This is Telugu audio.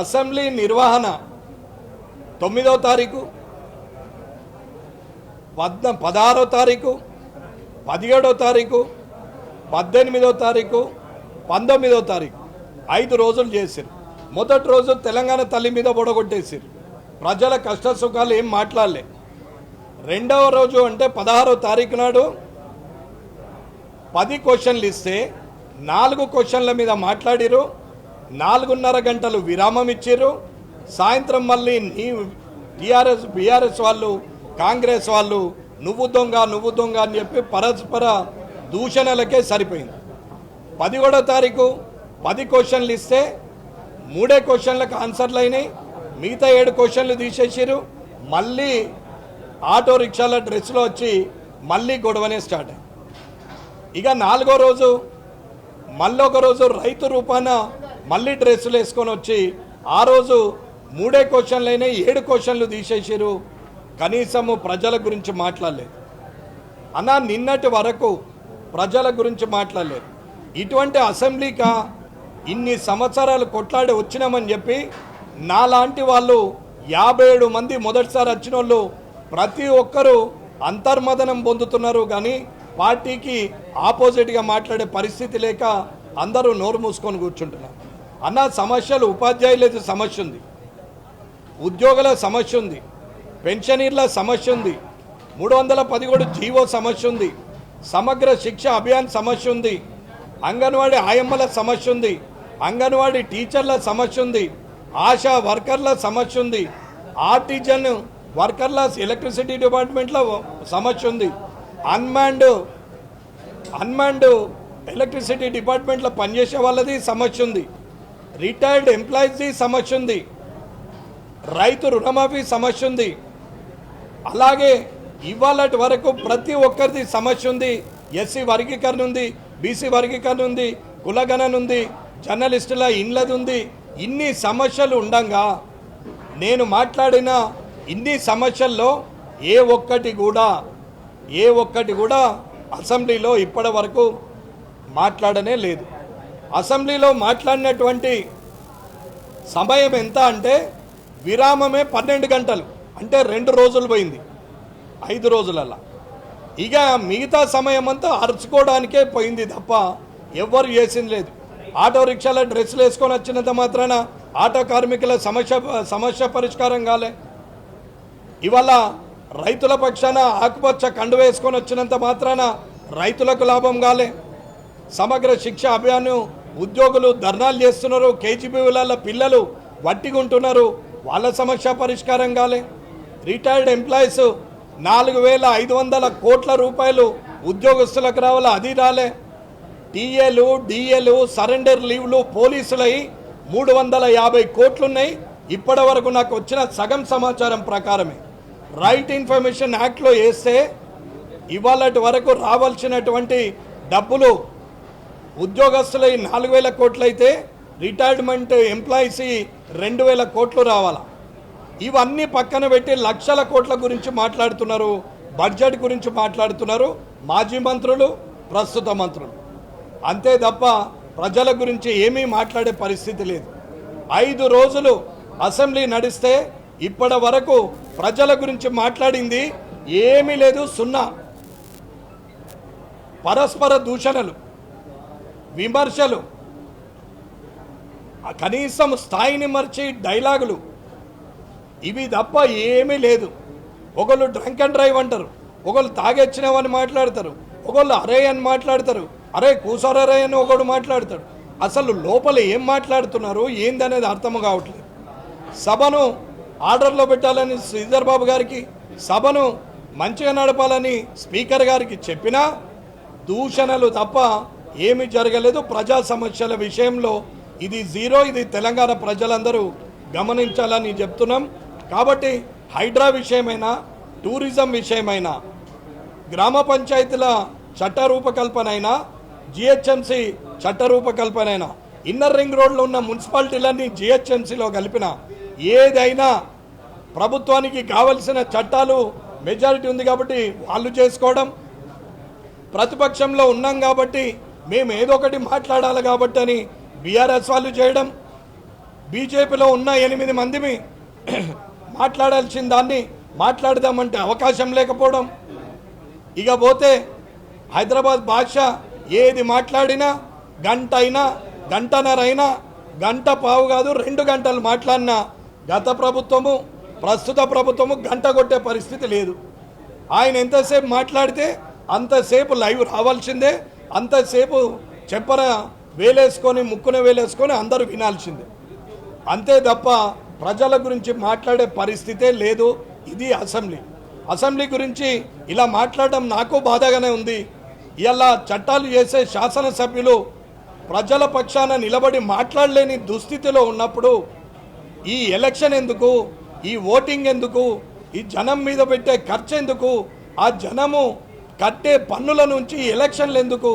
అసెంబ్లీ నిర్వహణ తొమ్మిదో తారీఖు పద్న పదహారో తారీఖు పదిహేడో తారీఖు పద్దెనిమిదో తారీఖు పంతొమ్మిదో తారీఖు. ఐదు రోజులు చేసిరు మొదటి రోజు తెలంగాణ తల్లి మీద బొడగొట్టేసిరు ప్రజల కష్ట సుఖాలు ఏం మాట్లాడలే. రెండవ రోజు అంటే పదహారో తారీఖు నాడు పది క్వశ్చన్లు ఇస్తే నాలుగు క్వశ్చన్ల మీద మాట్లాడిరు నాలుగున్నర గంటలు విరామం ఇచ్చిర్రు సాయంత్రం మళ్ళీ నీ టీఆర్ఎస్ బీఆర్ఎస్ వాళ్ళు కాంగ్రెస్ వాళ్ళు నువ్వు దొంగ నువ్వు దొంగ అని చెప్పి పరస్పర దూషణలకే సరిపోయింది. పదిహేడో తారీఖు పది క్వశ్చన్లు ఇస్తే మూడే క్వశ్చన్లకు ఆన్సర్లు అయినాయి. మిగతా ఏడు క్వశ్చన్లు తీసేసారు మళ్ళీ ఆటో రిక్షాల డ్రెస్లో వచ్చి మళ్ళీ గొడవనే స్టార్ట్ అయింది. ఇక నాలుగో రోజు మళ్ళీ ఒక రోజు రైతు రూపాన మళ్ళీ డ్రెస్సులు వేసుకొని వచ్చి ఆ రోజు మూడే క్వశ్చన్లు అయినా ఏడు క్వశ్చన్లు తీసేసారు కనీసము ప్రజల గురించి మాట్లాడలేదు. అన్న నిన్నటి వరకు ప్రజల గురించి మాట్లాడలేదు. ఇటువంటి అసెంబ్లీకా ఇన్ని సంవత్సరాలు కొట్లాడి వచ్చినామని చెప్పి నాలాంటి వాళ్ళు యాభై ఏడు మంది మొదటిసారి వచ్చిన వాళ్ళు ప్రతి ఒక్కరూ అంతర్మదనం పొందుతున్నారు కానీ పార్టీకి ఆపోజిట్గా మాట్లాడే పరిస్థితి లేక అందరూ నోరు మూసుకొని కూర్చుంటున్నారు. అన్న సమస్యలు ఉపాధ్యాయులది సమస్య ఉంది ఉద్యోగుల సమస్య ఉంది పెన్షనీర్ల సమస్య ఉంది మూడు వందల పదిహేడు జీవో సమస్య ఉంది సమగ్ర శిక్ష అభియాన్ సమస్య ఉంది అంగన్వాడీ ఆయమ్మల సమస్య ఉంది అంగన్వాడీ టీచర్ల సమస్య ఉంది ఆశా వర్కర్ల సమస్య ఉంది ఆర్టిజన్ వర్కర్ల ఎలక్ట్రిసిటీ డిపార్ట్మెంట్లో సమస్య ఉంది అన్మాండ్ అన్మాండ్ ఎలక్ట్రిసిటీ డిపార్ట్మెంట్లో పనిచేసే వాళ్ళది సమస్య ఉంది రిటైర్డ్ ఎంప్లాయీస్ది సమస్య ఉంది. రైతు రుణమాఫీ సమస్య ఉంది. అలాగే ఇవాళటి వరకు ప్రతి ఒక్కరిది సమస్య ఉంది. ఎస్సీ వర్గీకరణ ఉంది బీసీ వర్గీకరణ ఉంది కులగణన ఉంది జర్నలిస్టుల ఇండ్లది ఉంది. ఇన్ని సమస్యలు ఉండగా నేను మాట్లాడిన ఇన్ని సమస్యల్లో ఏ ఒక్కటి కూడా ఏ ఒక్కటి కూడా అసెంబ్లీలో ఇప్పటి వరకు మాట్లాడనే లేదు. అసెంబ్లీలో మాట్లాడినటువంటి సమయం ఎంత అంటే విరామమే పన్నెండు గంటలు అంటే రెండు రోజులు పోయింది ఐదు రోజులల్లా. ఇక మిగతా సమయం అంతా అరుచుకోవడానికే పోయింది తప్ప ఎవ్వరు చేసింది లేదు. ఆటో రిక్షాల డ్రెస్సులు వేసుకొని వచ్చినంత మాత్రాన ఆటో కార్మికుల సమస్య సమస్య పరిష్కారం కాలే. ఇవాళ రైతుల పక్షాన ఆకుపచ్చ కండు వేసుకొని వచ్చినంత మాత్రాన రైతులకు లాభం కాలే. సమగ్ర శిక్ష అభియాన్ ఉద్యోగులు ధర్నాలు చేస్తున్నారు కేజీబీల పిల్లలు వట్టిగుంటున్నారు వాళ్ళ సమస్య పరిష్కారం కాలే. రిటైర్డ్ ఎంప్లాయీస్ నాలుగు వేల ఐదు వందల కోట్ల రూపాయలు ఉద్యోగస్తులకు రావాలి? అది రాలే. టీఏలు డిఏలు సరెండర్ లీవ్లు పోలీసులై మూడు వందల యాభై కోట్లున్నాయి. ఇప్పటి వరకు నాకు వచ్చిన సగం సమాచారం ప్రకారమే. రైట్ ఇన్ఫర్మేషన్ యాక్ట్లో వేస్తే ఇవాళటి వరకు రావాల్సినటువంటి డబ్బులు ఉద్యోగస్తులు నాలుగు వేల కోట్లు అయితే రిటైర్మెంట్ ఎంప్లాయీస్ రెండు వేల కోట్లు రావాలా? ఇవన్నీ పక్కన పెట్టి లక్షల కోట్ల గురించి మాట్లాడుతున్నారు బడ్జెట్ గురించి మాట్లాడుతున్నారు మాజీ మంత్రులు ప్రస్తుత మంత్రులు. అంతే తప్ప ప్రజల గురించి ఏమీ మాట్లాడే పరిస్థితి లేదు. ఐదు రోజులు అసెంబ్లీ నడిస్తే ఇప్పటి వరకు ప్రజల గురించి మాట్లాడింది ఏమీ లేదు సున్నా. పరస్పర దూషణలు. విమర్శలు. కనీసం స్థాయిని మర్చి డైలాగులు. ఇవి తప్ప ఏమీ లేదు. ఒకళ్ళు డ్రంక్ అండ్ డ్రైవ్ అంటారు. ఒకళ్ళు తాగొచ్చినావని మాట్లాడతారు. ఒకళ్ళు అరే అని మాట్లాడతారు. అరే కూసారరే అని ఒకడు మాట్లాడతాడు. అసలు లోపల ఏం మాట్లాడుతున్నారు ఏందనేది అర్థం కావట్లేదు. సభను ఆర్డర్లో పెట్టాలని శ్రీధర్ బాబు గారికి సభను మంచిగా నడపాలని స్పీకర్ గారికి చెప్పినా దూషణలు తప్ప ఏమీ జరగలేదు. ప్రజా సమస్యల విషయంలో ఇది జీరో. ఇది తెలంగాణ ప్రజలందరూ గమనించాలని చెప్తున్నాం. కాబట్టి హైడ్రా విషయమైనా టూరిజం విషయమైనా గ్రామ పంచాయతీల చట్ట రూపకల్పన అయినా జిహెచ్ఎంసి చట్ట రూపకల్పన అయినా ఇన్నర్ రింగ్ రోడ్లో ఉన్న మున్సిపాలిటీలన్నీ జిహెచ్ఎంసీలో కలిపిన ఏదైనా ప్రభుత్వానికి కావలసిన చట్టాలు మెజారిటీ ఉంది కాబట్టి వాళ్ళు చేసుకోవడం. ప్రతిపక్షంలో ఉన్నాం కాబట్టి మేము ఏదో ఒకటి మాట్లాడాలి కాబట్టి అని బీఆర్ఎస్ వాళ్ళు చేయడం బీజేపీలో ఉన్న ఎనిమిది మందిని మాట్లాడాల్సిన దాన్ని మాట్లాడదామంటే అవకాశం లేకపోవడం. ఇక పోతే హైదరాబాద్ భాష ఏది మాట్లాడినా గంట అయినా గంటన్నర అయినా గంట పావు కాదు రెండు గంటలు మాట్లాడినా గత ప్రభుత్వము ప్రస్తుత ప్రభుత్వము గంట కొట్టే పరిస్థితి లేదు. ఆయన ఎంతసేపు మాట్లాడితే అంతసేపు లైవ్ రావాల్సిందే. అంతసేపు చెప్పన వేలేసుకొని ముక్కున వేలేసుకొని అందరూ వినాల్సిందే. అంతే తప్ప ప్రజల గురించి మాట్లాడే పరిస్థితే లేదు. ఇది అసెంబ్లీ. అసెంబ్లీ గురించి ఇలా మాట్లాడడం నాకు బాధగానే ఉంది. ఇలా చట్టాలు చేసే శాసనసభ్యులు ప్రజల పక్షాన నిలబడి మాట్లాడలేని దుస్థితిలో ఉన్నప్పుడు ఈ ఎలక్షన్ ఎందుకు? ఈ ఓటింగ్ ఎందుకు? ఈ జనం మీద పెట్టే ఖర్చు ఎందుకు? ఆ జనము కట్టే పన్నుల నుంచి ఎలక్షన్లు ఎందుకు?